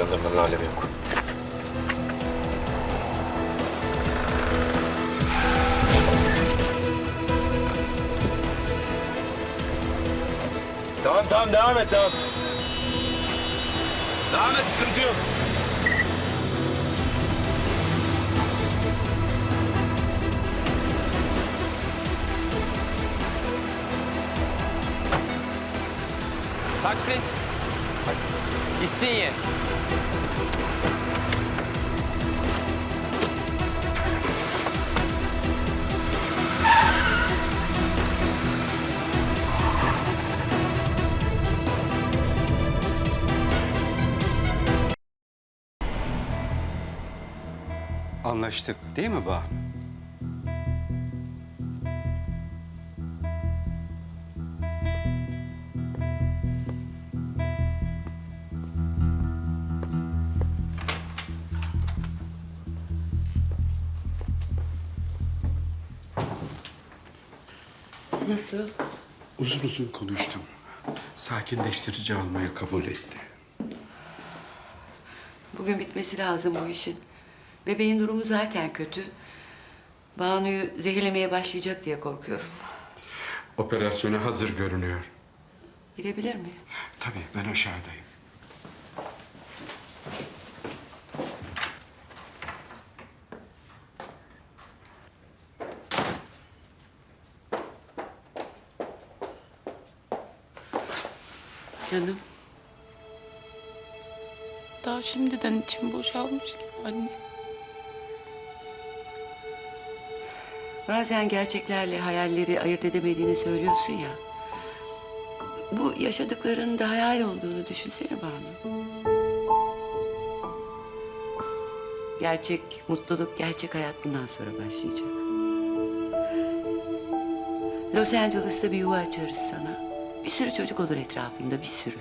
Uyandırmanın alemi yok. Tamam tamam devam et devam. Devam et sıkıntı yok. Taksi. İstinye. Anlaştık değil mi Banu? Nasıl? Uzun uzun konuştum. Sakinleştirici almaya kabul etti. Bugün bitmesi lazım bu işin. Bebeğin durumu zaten kötü. Banu'yu zehirlemeye başlayacak diye korkuyorum. Operasyona hazır görünüyor. Girebilir mi? Tabii ben aşağıdayım. Canım. Daha şimdiden içim boşalmış gibi anne. Bazen gerçeklerle hayalleri ayırt edemediğini söylüyorsun ya. Bu yaşadıklarının da hayal olduğunu düşünsene Banu. Gerçek mutluluk, gerçek hayat bundan sonra başlayacak. Los Angeles'ta bir yuva açarız sana. Bir sürü çocuk olur etrafında, bir sürü.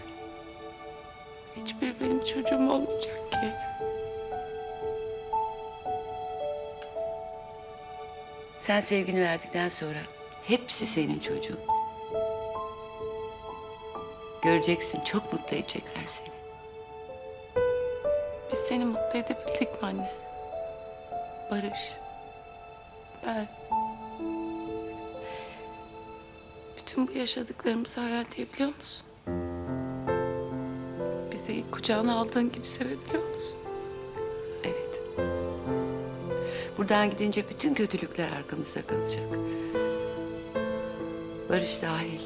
Hiçbir benim çocuğum olmayacak ki. Sen sevgini verdikten sonra hepsi senin çocuğun. Göreceksin, çok mutlu edecekler seni. Biz seni mutlu edebildik mi anne? Barış. Ben. Bütün bu yaşadıklarımızı hayal edebiliyor musun? Bizi ilk kucağına aldığın gibi sevebiliyor musun? Evet. Buradan gidince bütün kötülükler arkamızda kalacak. Barış dahil.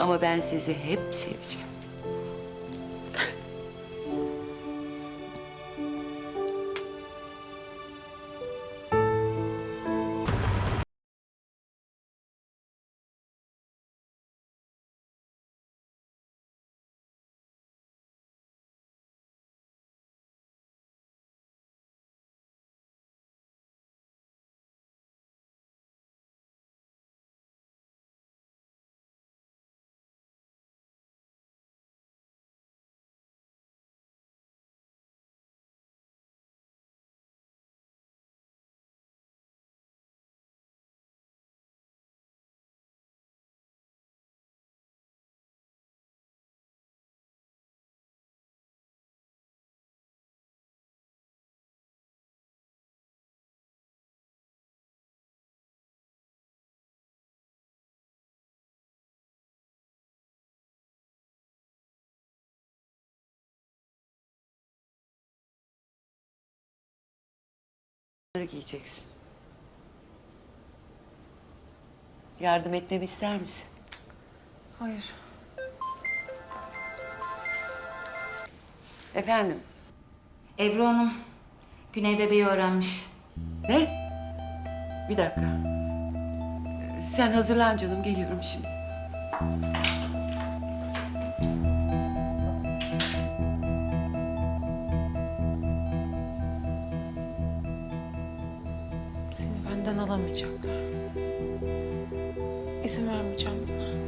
Ama ben sizi hep seveceğim. Bunları giyeceksin. Yardım etmemi ister misin? Hayır. Efendim? Ebru Hanım, Güney bebeği öğrenmiş. Ne? Bir dakika. Ee, Sen hazırlan canım, geliyorum şimdi. Seni benden alamayacaklar. İzin vermeyeceğim buna.